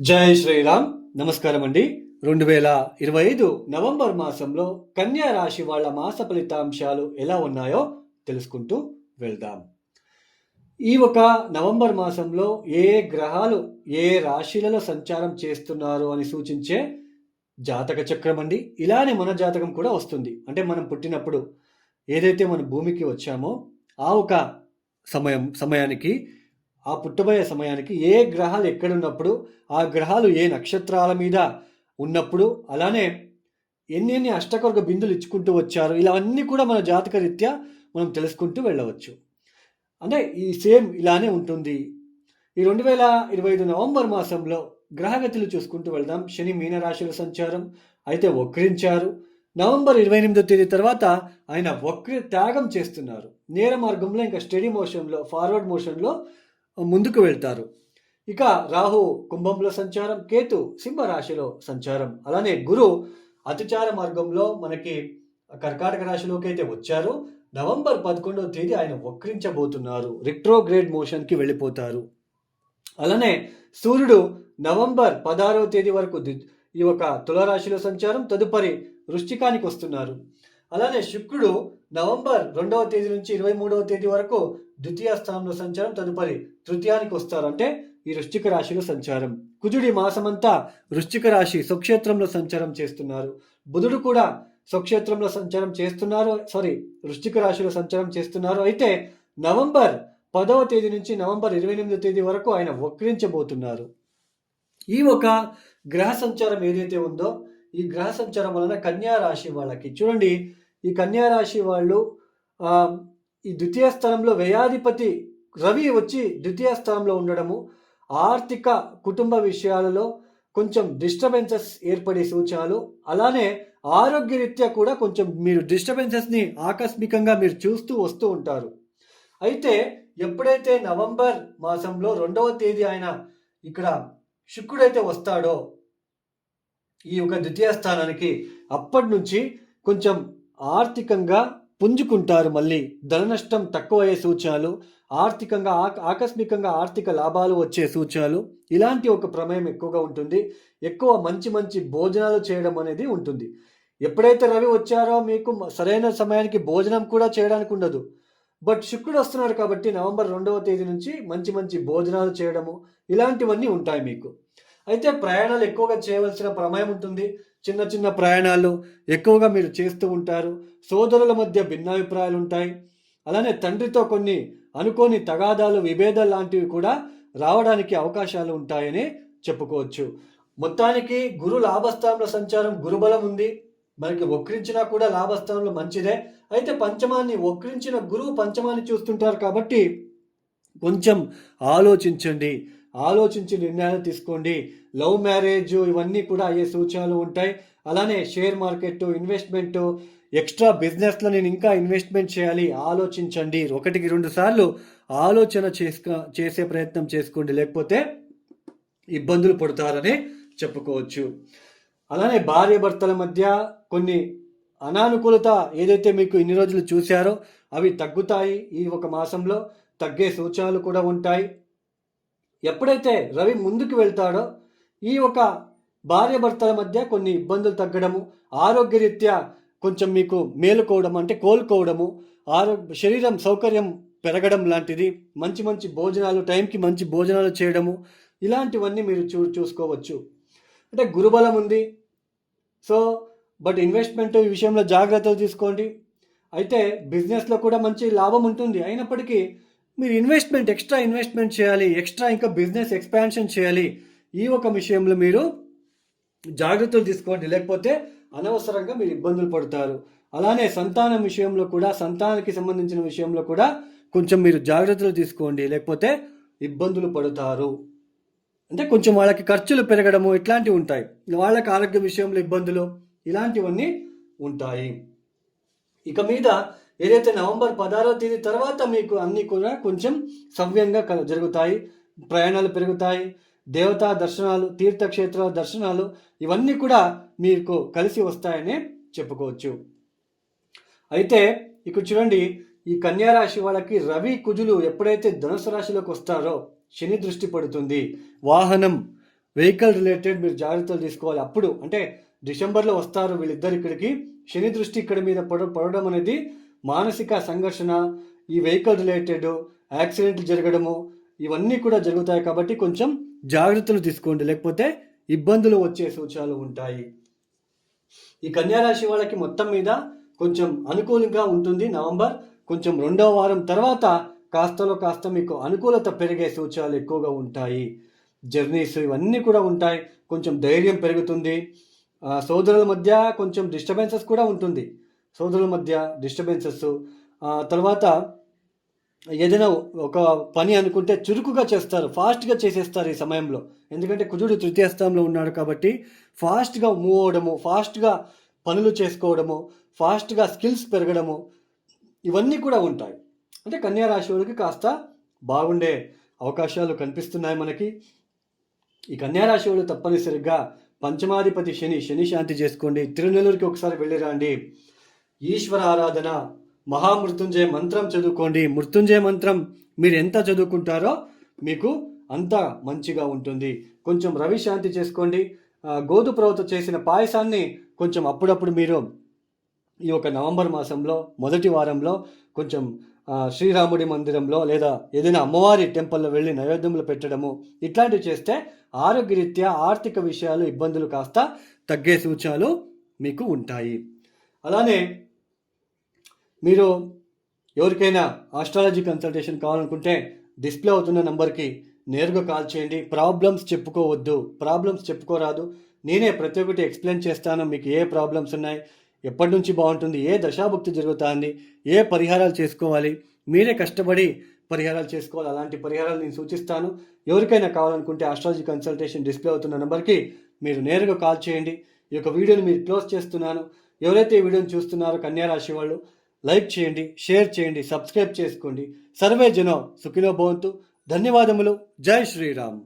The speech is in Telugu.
జై శ్రీరామ్. నమస్కారం అండి రెండు వేల ఇరవై ఐదు నవంబర్ మాసంలో కన్యా రాశి వాళ్ళ మాస ఫలితాంశాలు ఎలా ఉన్నాయో తెలుసుకుంటూ వెళ్దాం. ఈ ఒక నవంబర్ మాసంలో ఏ గ్రహాలు ఏ రాశిలలో సంచారం చేస్తున్నారు అని సూచించే జాతక చక్రం అండి ఇలానే మన జాతకం కూడా వస్తుంది. అంటే మనం పుట్టినప్పుడు ఏదైతే మన భూమికి వచ్చామో ఆ ఒక సమయం సమయానికి ఆ పుట్టబోయే సమయానికి ఏ గ్రహాలు ఎక్కడున్నప్పుడు ఆ గ్రహాలు ఏ నక్షత్రాల మీద ఉన్నప్పుడు అలానే ఎన్ని ఎన్ని అష్టకొరక బిందులు ఇచ్చుకుంటూ వచ్చారు ఇలావన్నీ కూడా మన జాతక రీత్యా మనం తెలుసుకుంటూ వెళ్ళవచ్చు. అంటే ఈ సేమ్ ఇలానే ఉంటుంది. ఈ రెండు వేల ఇరవై ఐదు నవంబర్ మాసంలో గ్రహగతులు చూసుకుంటూ వెళ్దాం. శని మీనరాశుల సంచారం అయితే వక్రించారు. నవంబర్ ఇరవై ఎనిమిదో తేదీ తర్వాత ఆయన వక్ర త్యాగం చేస్తున్నారు. నేర మార్గంలో ఇంకా స్టడీ మోషన్లో ఫార్వర్డ్ మోషన్లో ముందుకు వెళ్తారు. ఇక రాహు కుంభంలో సంచారం కేతు సింహ రాశిలో సంచారం. అలానే గురు అతిచార మార్గంలో మనకి కర్కాటక రాశిలోకి అయితే వచ్చారు. నవంబర్ పదకొండవ తేదీ ఆయన వక్రించబోతున్నారు. రిట్రోగ్రేడ్ మోషన్కి వెళ్ళిపోతారు. అలానే సూర్యుడు నవంబర్ పదహారవ తేదీ వరకు ఈ యొక్క తులరాశిలో సంచారం తదుపరి వృష్టికానికి వస్తున్నారు. అలానే శుక్రుడు నవంబర్ రెండవ తేదీ నుంచి ఇరవై మూడవ తేదీ వరకు ద్వితీయ స్థానంలో సంచారం తదుపరి తృతీయానికి వస్తారు అంటే ఈ వృశ్చిక రాశిలో సంచారం. కుజుడి మాసమంతా వృశ్చిక రాశి స్వక్షేత్రంలో సంచారం చేస్తున్నారు. బుధుడు కూడా స్వక్షేత్రంలో సంచారం చేస్తున్నారు సారీ వృశ్చిక రాశిలో సంచారం చేస్తున్నారు. అయితే నవంబర్ పదవ తేదీ నుంచి నవంబర్ ఇరవై ఎనిమిదో తేదీ వరకు ఆయన వక్రించబోతున్నారు. ఈ ఒక గ్రహ సంచారం ఏదైతే ఉందో ఈ గ్రహ సంచారం వలన కన్యా రాశి వాళ్ళకి. చూడండి ఈ కన్యా రాశి వాళ్ళు ఈ ద్వితీయ స్థానంలో వ్యయాధిపతి రవి వచ్చి ద్వితీయ స్థానంలో ఉండడము ఆర్థిక కుటుంబ విషయాలలో కొంచెం డిస్టర్బెన్సెస్ ఏర్పడే సూచనలు అలానే ఆరోగ్యరీత్యా కూడా కొంచెం మీరు డిస్టర్బెన్సెస్ని ఆకస్మికంగా మీరు చూస్తూ వస్తూ ఉంటారు. అయితే ఎప్పుడైతే నవంబర్ మాసంలో రెండవ తేదీ ఆయన ఇక్కడ శుక్రుడైతే వస్తాడో ఈ యొక్క ద్వితీయ స్థానానికి అప్పటి నుంచి కొంచెం ఆర్థికంగా పుంజుకుంటారు మళ్ళీ. ధన నష్టం తక్కువ అయ్యే సూచనలు ఆర్థికంగా ఆక- ఆకస్మికంగా ఆర్థిక లాభాలు వచ్చే సూచనలు ఇలాంటి ఒక ప్రమేయం ఎక్కువగా ఉంటుంది. ఎక్కువ మంచి మంచి భోజనాలు చేయడం అనేది ఉంటుంది. ఎప్పుడైతే రవి వచ్చారో మీకు సరైన సమయానికి భోజనం కూడా చేయడానికి ఉండదు. బట్ శుక్రుడు వస్తున్నాడు కాబట్టి నవంబర్ రెండవ తేదీ నుంచి మంచి మంచి భోజనాలు చేయడము ఇలాంటివన్నీ ఉంటాయి మీకు. అయితే ప్రయాణాలు ఎక్కువగా చేయవలసిన ప్రమేయం ఉంటుంది. చిన్న చిన్న ప్రయాణాలు ఎక్కువగా మీరు చేస్తూ ఉంటారు. సోదరుల మధ్య భిన్నాభిప్రాయాలు ఉంటాయి. అలానే తండ్రితో కొన్ని అనుకోని తగాదాలు విభేదాలు లాంటివి కూడా రావడానికి అవకాశాలు ఉంటాయని చెప్పుకోవచ్చు. మొత్తానికి గురు లాభస్థానంలో సంచారం గురుబలం ఉంది. మనకి వక్రించినా కూడా లాభస్థానంలో మంచిదే. అయితే పంచమాన్ని వక్రించిన గురువు పంచమాన్ని చూస్తుంటారు కాబట్టి కొంచెం ఆలోచించండి. ఆలోచించి నిర్ణయాలు తీసుకోండి. లవ్ మ్యారేజ్ ఇవన్నీ కూడా అయ్యే సూచనలు ఉంటాయి. అలానే షేర్ మార్కెట్ ఇన్వెస్ట్మెంట్ ఎక్స్ట్రా బిజినెస్లో నేను ఇంకా ఇన్వెస్ట్మెంట్ చేయాలి ఆలోచించండి. ఒకటికి రెండు సార్లు ఆలోచన చేసుక చేసే ప్రయత్నం చేసుకోండి. లేకపోతే ఇబ్బందులు పడతారని చెప్పుకోవచ్చు. అలానే భార్య భర్తల మధ్య కొన్ని అనానుకూలత ఏదైతే మీకు ఇన్ని రోజులు చూశారో అవి తగ్గుతాయి. ఈ ఒక మాసంలో తగ్గే సూచనలు కూడా ఉంటాయి. ఎప్పుడైతే రవి ముందుకు వెళ్తాడో ఈ ఒక భార్యాభర్తల మధ్య కొన్ని ఇబ్బందులు తగ్గడము ఆరోగ్యరీత్యా కొంచెం మీకు మేలుకోవడం అంటే కోలుకోవడము ఆరోగ్య శరీరం సౌకర్యం పెరగడం లాంటిది మంచి మంచి భోజనాలు టైంకి మంచి భోజనాలు చేయడము ఇలాంటివన్నీ మీరు చూ చూసుకోవచ్చు. అంటే గురుబలం ఉంది. సో బట్ ఇన్వెస్ట్మెంట్ ఈ విషయంలో జాగ్రత్తలు తీసుకోండి. అయితే బిజినెస్లో కూడా మంచి లాభం ఉంటుంది. అయినప్పటికీ మీరు ఇన్వెస్ట్మెంట్ ఎక్స్ట్రా ఇన్వెస్ట్మెంట్ చేయాలి ఎక్స్ట్రా ఇంకా బిజినెస్ ఎక్స్పాన్షన్ చేయాలి. ఈ ఒక విషయంలో మీరు జాగ్రత్తలు తీసుకోండి. లేకపోతే అనవసరంగా మీరు ఇబ్బందులు పడతారు. అలానే సంతానం విషయంలో కూడా సంతానానికి సంబంధించిన విషయంలో కూడా కొంచెం మీరు జాగ్రత్తలు తీసుకోండి. లేకపోతే ఇబ్బందులు పడతారు. అంటే కొంచెం వాళ్ళకి ఖర్చులు పెరగడము ఇట్లాంటివి ఉంటాయి. వాళ్ళకి ఆరోగ్య విషయంలో ఇబ్బందులు ఇలాంటివన్నీ ఉంటాయి. ఇక మీద ఏదైతే నవంబర్ పదహారో తేదీ తర్వాత మీకు అన్నీ కూడా కొంచెం సవ్యంగా జరుగుతాయి. ప్రయాణాలు పెరుగుతాయి. దేవతా దర్శనాలు తీర్థక్షేత్రాల దర్శనాలు ఇవన్నీ కూడా మీకు కలిసి వస్తాయని చెప్పుకోవచ్చు. అయితే ఇక్కడ చూడండి ఈ కన్యారాశి వాళ్ళకి రవి కుజులు ఎప్పుడైతే ధనుసు రాశిలోకి వస్తారో శని దృష్టి పడుతుంది. వాహనం వెహికల్ రిలేటెడ్ మీరు జాగ్రత్తలు తీసుకోవాలి. అప్పుడు అంటే డిసెంబర్లో వస్తారు వీళ్ళిద్దరు ఇక్కడికి. శని దృష్టి ఇక్కడ మీద పడ పడడం అనేది మానసిక సంఘర్షణ ఈ వెహికల్ రిలేటెడ్ యాక్సిడెంట్లు జరగడము ఇవన్నీ కూడా జరుగుతాయి కాబట్టి కొంచెం జాగ్రత్తలు తీసుకోండి. లేకపోతే ఇబ్బందులు వచ్చే సూచనలు ఉంటాయి. ఈ కన్యారాశి వాళ్ళకి మొత్తం మీద కొంచెం అనుకూలంగా ఉంటుంది. నవంబర్ కొంచెం రెండవ వారం తర్వాత కాస్తలో కాస్త మీకు అనుకూలత పెరిగే సూచనలు ఎక్కువగా ఉంటాయి. జర్నీస్ ఇవన్నీ కూడా ఉంటాయి. కొంచెం ధైర్యం పెరుగుతుంది. సోదరుల మధ్య కొంచెం డిస్టర్బెన్సెస్ కూడా ఉంటుంది. సోదరుల మధ్య డిస్టర్బెన్సెస్ తర్వాత ఏదైనా ఒక పని అనుకుంటే చురుకుగా చేస్తారు ఫాస్ట్గా చేసేస్తారు ఈ సమయంలో. ఎందుకంటే కుజుడు తృతీయ స్థానంలో ఉన్నాడు కాబట్టి ఫాస్ట్గా మూవ్ అవడము ఫాస్ట్గా పనులు చేసుకోవడము ఫాస్ట్గా స్కిల్స్ పెరగడము ఇవన్నీ కూడా ఉంటాయి. అంటే కన్యా రాశి వాళ్ళకి కాస్త బాగుండే అవకాశాలు కనిపిస్తున్నాయి మనకి. ఈ కన్యా రాశి వాళ్ళు తప్పనిసరిగా పంచమాధిపతి శని శని శాంతి చేసుకోండి. తిరునెల్లూరుకి ఒకసారి వెళ్ళి రండి. ఈశ్వర ఆరాధన మహామృత్యుంజయ మంత్రం చదువుకోండి. మృత్యుంజయ మంత్రం మీరు ఎంత చదువుకుంటారో మీకు అంత మంచిగా ఉంటుంది. కొంచెం రవి శాంతి చేసుకోండి. ఆ, చేసిన పాయసాన్ని కొంచెం అప్పుడప్పుడు మీరు ఈ యొక్క నవంబర్ మాసంలో మొదటి వారంలో కొంచెం శ్రీరాముడి మందిరంలో లేదా ఏదైనా అమ్మవారి టెంపుల్లో వెళ్ళి నైవేద్యములు పెట్టడము ఇట్లాంటివి చేస్తే ఆరోగ్యరీత్యా ఆర్థిక విషయాలు ఇబ్బందులు కాస్త తగ్గే సూచనలు మీకు ఉంటాయి. అలానే మీరు ఎవరికైనా ఆస్ట్రాలజీ కన్సల్టేషన్ కావాలనుకుంటే డిస్ప్లే అవుతున్న నంబర్కి నేరుగా కాల్ చేయండి. ప్రాబ్లమ్స్ చెప్పుకోవద్దు. ప్రాబ్లమ్స్ చెప్పుకోరాదు. నేనే ప్రతి ఒక్కటి ఎక్స్ప్లెయిన్ చేస్తాను. మీకు ఏ ప్రాబ్లమ్స్ ఉన్నాయి? ఎప్పటి నుంచి బాగుంటుంది? ఏ దశాభుక్తి జరుగుతుంది? ఏ పరిహారాలు చేసుకోవాలి? మీరే కష్టపడి పరిహారాలు చేసుకోవాలి. అలాంటి పరిహారాలు నేను సూచిస్తాను. ఎవరికైనా కావాలనుకుంటే ఆస్ట్రాలజీ కన్సల్టేషన్ డిస్ప్లే అవుతున్న నెంబర్కి మీరు నేరుగా కాల్ చేయండి. ఈ యొక్క వీడియోని మీరు క్లోజ్ చేస్తున్నాను. ఎవరైతే ఈ వీడియోని చూస్తున్నారో కన్యా రాశి వాళ్ళు లైక్ చేయండి షేర్ చేయండి సబ్స్క్రైబ్ చేసుకోండి. సర్వే జనో సుఖినో భవంతు. ధన్యవాదములు. జై శ్రీరామ్.